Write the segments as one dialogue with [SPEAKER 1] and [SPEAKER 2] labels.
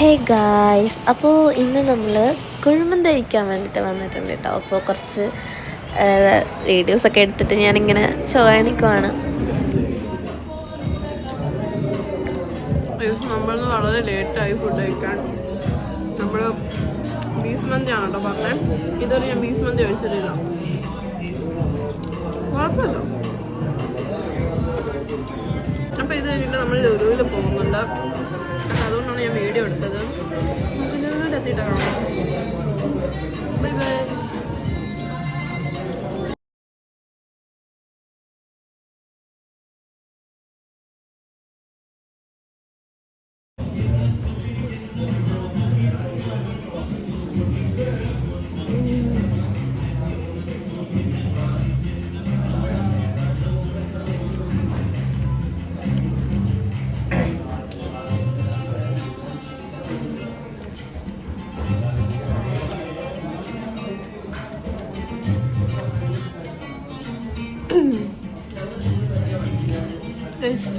[SPEAKER 1] Hey guys അപ്പോൾ ഇന്ന് നമ്മൾ കുഴിമന്ത് കഴിക്കാൻ വേണ്ടിയിട്ട് വന്നിട്ടുണ്ട് കേട്ടോ അപ്പോൾ കുറച്ച് വീഡിയോസൊക്കെ എടുത്തിട്ട് ഞാനിങ്ങനെ
[SPEAKER 2] അപ്പോൾ ഇത് കഴിഞ്ഞിട്ട് നമ്മൾ ലുലുവിൽ പോകുന്നുണ്ട്.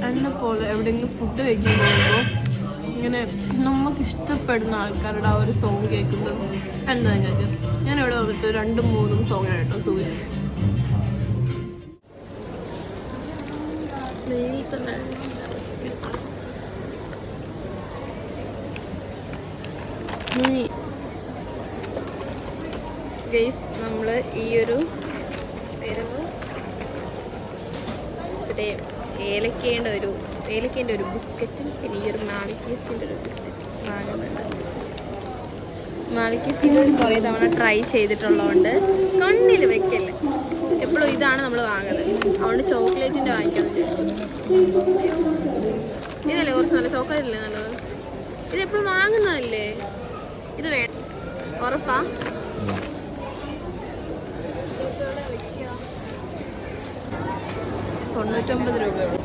[SPEAKER 2] എന്നെ പോലെ എവിടെയെങ്കിലും ഫുഡ് കഴിക്കാൻ ഇങ്ങനെ നമുക്ക് ഇഷ്ടപ്പെടുന്ന ആൾക്കാരുടെ ആ ഒരു സോങ് കേൾക്കുന്നത് എന്താ ഞങ്ങൾക്ക് ഞാൻ ഇവിടെ വന്നിട്ട് രണ്ടും മൂന്നും സോങ് ആയിട്ടോ സൂര്യ ഗൈസ് നമ്മൾ ഈ ഒരു പേരെന്ന് ഏലക്കേന്റെ ഒരു ഏലക്കേന്റെ ഒരു ബിസ്ക്കറ്റും പിന്നെ ഈ ഒരു മാളിക്കേസിന്റെ ഒരു ബിസ്ക്കറ്റ് വാങ്ങുന്നുണ്ട്. മാലിക്കീസിന്റെ കുറേ തവണ ട്രൈ ചെയ്തിട്ടുള്ളതുകൊണ്ട് കണ്ണിൽ വെക്കല്ല എപ്പോഴും ഇതാണ് നമ്മൾ വാങ്ങുന്നത്. അതുകൊണ്ട് ചോക്ലേറ്റിന്റെ വാങ്ങിക്കാൻ വിചാരിച്ചു ഇതല്ലേ കുറച്ച് നല്ല ചോക്ലേറ്റ് അല്ലേ നല്ലത്? ഇത് എപ്പോഴും വാങ്ങുന്നതല്ലേ? ഇത് വേണം ഉറപ്പാ? തൊണ്ണൂറ്റൊമ്പത് രൂപയുള്ളൂ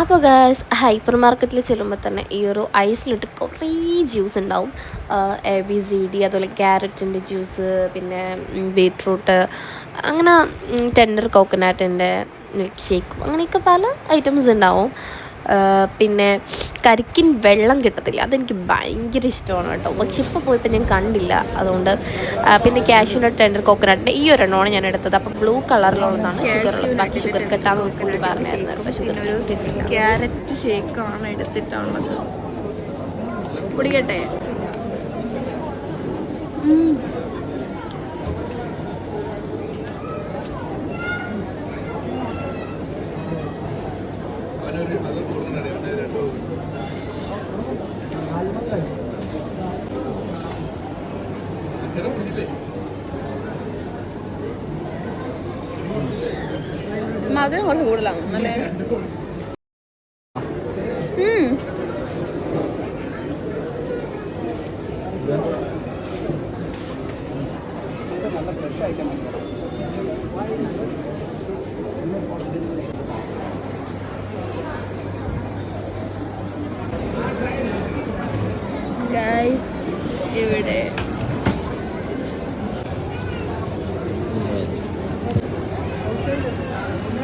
[SPEAKER 1] അപ്പോൾ ഗാസ് ഹൈപ്പർ മാർക്കറ്റിൽ ചെല്ലുമ്പോൾ തന്നെ ഈ ഒരു ഐസിലിട്ട് കുറേ ജ്യൂസ് ഉണ്ടാവും. എ ബി സി ഡി അതുപോലെ ക്യാരറ്റിന്റെ ജ്യൂസ് പിന്നെ ബീട്രൂട്ട് അങ്ങനെ ടെൻഡർ കോക്കനട്ടിന്റെ മിൽക്ക് ഷേക്കും അങ്ങനെയൊക്കെ പല ഐറ്റംസ് ഉണ്ടാവും. പിന്നെ കരിക്കിൻ വെള്ളം കിട്ടത്തില്ല. അതെനിക്ക് ഭയങ്കര ഇഷ്ടമാണ് കേട്ടോ. പക്ഷെ ഇപ്പോൾ പോയപ്പോൾ ഞാൻ കണ്ടില്ല. അതുകൊണ്ട് പിന്നെ കാഷ്യൂനട്ട് ടെൻഡർ കോക്കനട്ടിന്റെ ഈ ഒരെണ്ണമാണ് ഞാൻ എടുത്തത്. അപ്പോൾ ബ്ലൂ കളറിലുള്ളതാണ് ഷുഗർ ബാക്കി ഷുഗർ കെട്ടാന്ന് കൂടി പറഞ്ഞായിരുന്നു കേട്ടോ. ഷുഗർ കിട്ടില്ല
[SPEAKER 2] ക്യാരറ്റ് ഷേക്കാണ് എടുത്തിട്ടുള്ളത്. കുടിക്കട്ടെ? മധുരം കുറച്ച് കൂടുതലാണ് അല്ലേ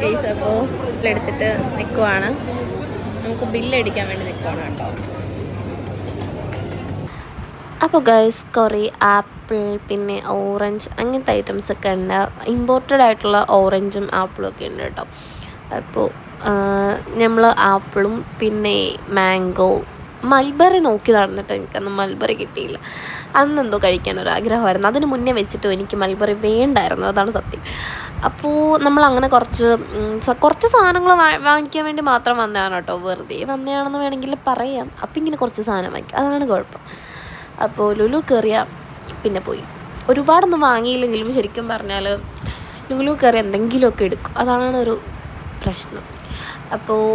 [SPEAKER 2] ഗൈസ് അപ്പോൾ എടുത്തിട്ട് നിൽക്കുവാണ് നമുക്ക് ബില്ലടിക്കാൻ വേണ്ടി നിൽക്കുവാണ് കേട്ടോ.
[SPEAKER 1] അപ്പോൾ ഗൈസ് കുറേ ആപ്പിൾ പിന്നെ ഓറഞ്ച് അങ്ങനത്തെ ഐറ്റംസ് ഒക്കെ ഉണ്ട്. ഇമ്പോർട്ടഡ് ആയിട്ടുള്ള ഓറഞ്ചും ആപ്പിളും ഒക്കെ ഉണ്ട് കേട്ടോ. അപ്പോൾ നമ്മൾ ആപ്പിളും പിന്നെ മാംഗോ മൽബറി നോക്കി നടന്നിട്ട് എനിക്കന്ന് മൽബറി കിട്ടിയില്ല. അന്നെന്തോ കഴിക്കാൻ ഒരു ആഗ്രഹമായിരുന്നു. അതിന് മുന്നേ വെച്ചിട്ടും എനിക്ക് മൽബറി വേണ്ടായിരുന്നു. അതാണ് സത്യം. അപ്പോൾ നമ്മൾ അങ്ങനെ കുറച്ച് കുറച്ച് സാധനങ്ങൾ വാങ്ങിക്കാൻ വേണ്ടി മാത്രം വന്നതാണ് കേട്ടോ. വെറുതെ വന്നതാണെന്ന് വേണമെങ്കിൽ പറയാം. അപ്പം ഇങ്ങനെ കുറച്ച് സാധനം വാങ്ങിക്കും. അതാണ് കുഴപ്പം. അപ്പോൾ ലുലു കയറിയ പിന്നെ പോയി. ഒരുപാടൊന്നും വാങ്ങിയില്ലെങ്കിലും ശരിക്കും പറഞ്ഞാൽ ലുലു കയറി എന്തെങ്കിലുമൊക്കെ എടുക്കും. അതാണ് ഒരു പ്രശ്നം. അപ്പോൾ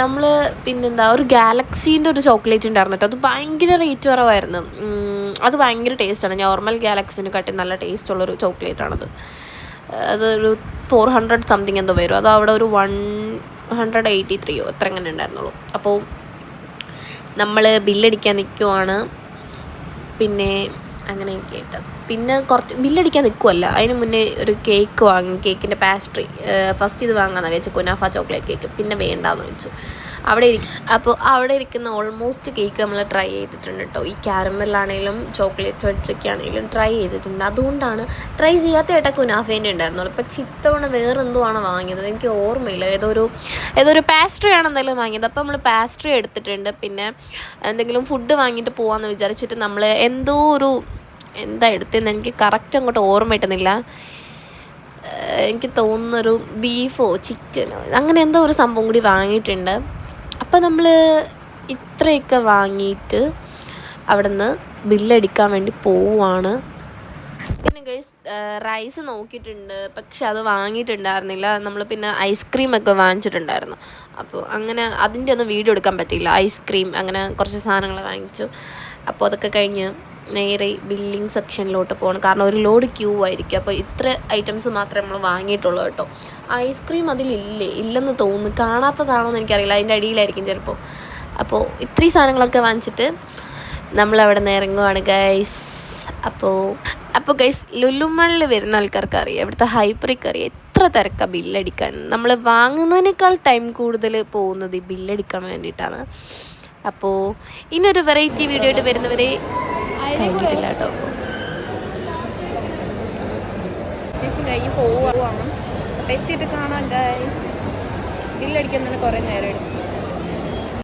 [SPEAKER 1] നമ്മൾ പിന്നെന്താ ഒരു ഗാലക്സീന്റെ ഒരു ചോക്ലേറ്റ് ഉണ്ടായിരുന്നു കേട്ടോ. അത് ഭയങ്കര റേറ്റ് കുറവായിരുന്നു. അത് ഭയങ്കര ടേസ്റ്റാണ്. നോർമൽ ഗാലക്സിനെ കാട്ടി നല്ല ടേസ്റ്റുള്ളൊരു ചോക്ലേറ്റാണത്. അതൊരു ഫോർ ഹൺഡ്രഡ് സംതിങ് എന്തോ വരും. അത് അവിടെ ഒരു വൺ ഹൺഡ്രഡ് എയ്റ്റി ത്രീയോ എത്ര അങ്ങനെ ഉണ്ടായിരുന്നുള്ളൂ. അപ്പോൾ നമ്മൾ ബില്ലടിക്കാൻ നിൽക്കുവാണ് പിന്നെ അങ്ങനെയൊക്കെ ആയിട്ട്. പിന്നെ കുറച്ച് ബില്ലടിക്കാൻ നിൽക്കുമല്ല അതിന് മുന്നേ ഒരു കേക്ക് വാങ്ങി കേക്കിന്റെ പാസ്ട്രി ഫസ്റ്റ് ഇത് വാങ്ങാമെന്ന് വെച്ചു കുനാഫ ചോക്ലേറ്റ് കേക്ക് പിന്നെ വേണ്ടാന്ന് വെച്ചു അവിടെ ഇരിക്കും അപ്പോൾ അവിടെ ഇരിക്കുന്ന ഓൾമോസ്റ്റ് കേക്ക് നമ്മൾ ട്രൈ ചെയ്തിട്ടുണ്ട് കേട്ടോ ഈ ക്യാരമലാണെങ്കിലും ചോക്ലേറ്റ് ഫെഡ്സ് ഒക്കെ ആണെങ്കിലും ട്രൈ ചെയ്തിട്ടുണ്ട്. അതുകൊണ്ടാണ് ട്രൈ ചെയ്യാത്ത ഏട്ടാ കുനാഫേന്റെ ഉണ്ടായിരുന്നുള്ളൂ. പക്ഷെ ഇത്തവണ വേറെ എന്തോ ആണ് വാങ്ങിയത്. എനിക്ക് ഓർമ്മയില്ല. ഏതോ ഒരു ഏതോ ഒരു പാസ്ട്രി ആണ് എന്തായാലും വാങ്ങിയത്. അപ്പോൾ നമ്മൾ പാസ്ട്രി എടുത്തിട്ടുണ്ട്. പിന്നെ എന്തെങ്കിലും ഫുഡ് വാങ്ങിയിട്ട് പോകാമെന്ന് വിചാരിച്ചിട്ട് നമ്മൾ എന്തോ ഒരു എന്താ എടുത്തതെന്ന് എനിക്ക് കറക്റ്റ് അങ്ങോട്ട് ഓർമ്മ കിട്ടുന്നില്ല എനിക്ക് തോന്നുന്നൊരു ബീഫോ ചിക്കനോ അങ്ങനെ എന്തോ ഒരു സംഭവം കൂടി വാങ്ങിയിട്ടുണ്ട്. അപ്പോൾ നമ്മൾ ഇത്രയൊക്കെ വാങ്ങിയിട്ട് അവിടുന്ന് ബില്ലടിക്കാൻ വേണ്ടി പോവുകയാണ് പിന്നെ ഗൈസ് റൈസ് നോക്കിയിട്ടുണ്ട്. പക്ഷെ അത് വാങ്ങിയിട്ടുണ്ടായിരുന്നില്ല. നമ്മൾ പിന്നെ ഐസ്ക്രീം ഒക്കെ വാങ്ങിച്ചിട്ടുണ്ടായിരുന്നു. അപ്പോൾ അങ്ങനെ അതിന്റെ ഒന്നും വീഡിയോ എടുക്കാൻ പറ്റിയില്ല. ഐസ്ക്രീം അങ്ങനെ കുറച്ച് സാധനങ്ങൾ വാങ്ങിച്ചു. അപ്പോൾ അതൊക്കെ കഴിഞ്ഞ് നേരെ ബില്ലിംഗ് സെക്ഷനിലോട്ട് പോകണം. കാരണം ഒരു ലോഡ് ക്യൂ ആയിരിക്കും. അപ്പോൾ ഇത്ര ഐറ്റംസ് മാത്രമേ നമ്മൾ വാങ്ങിയിട്ടുള്ളൂ കേട്ടോ. ഐസ്ക്രീം അതിലില്ലേ? ഇല്ലെന്ന് തോന്നുന്നു. കാണാത്തതാണോ എന്ന് എനിക്കറിയില്ല. അതിന്റെ അടിയിലായിരിക്കും ചിലപ്പോൾ അപ്പോൾ ഇത്രയും സാധനങ്ങളൊക്കെ വാങ്ങിച്ചിട്ട് നമ്മളവിടെ നിന്ന് ഇറങ്ങുവാണ് ഗൈസ് അപ്പോൾ അപ്പോൾ ഗൈസ് ലുലുമണിൽ വരുന്ന ആൾക്കാർക്ക് അറിയാം. ഇവിടുത്തെ ഹൈപ്പറിക്ക് അറിയാം. എത്ര തിരക്കാണ് ബില്ലടിക്കാൻ നമ്മൾ വാങ്ങുന്നതിനേക്കാൾ ടൈം കൂടുതൽ പോകുന്നത് ഈ ബില്ലടിക്കാൻ വേണ്ടിയിട്ടാണ്. അപ്പോൾ ഇനിയൊരു വെറൈറ്റി വീഡിയോ ആയിട്ട് വരുന്നവരെ കഴിഞ്ഞിട്ടില്ല കേട്ടോ.
[SPEAKER 2] ചേച്ചി കഴിഞ്ഞ് പോവുകയാണ് എത്തിയിട്ട് കാണാം ഗൈസ് ബില്ലടിക്കാൻ തന്നെ കുറേ നേരം എടുക്കും.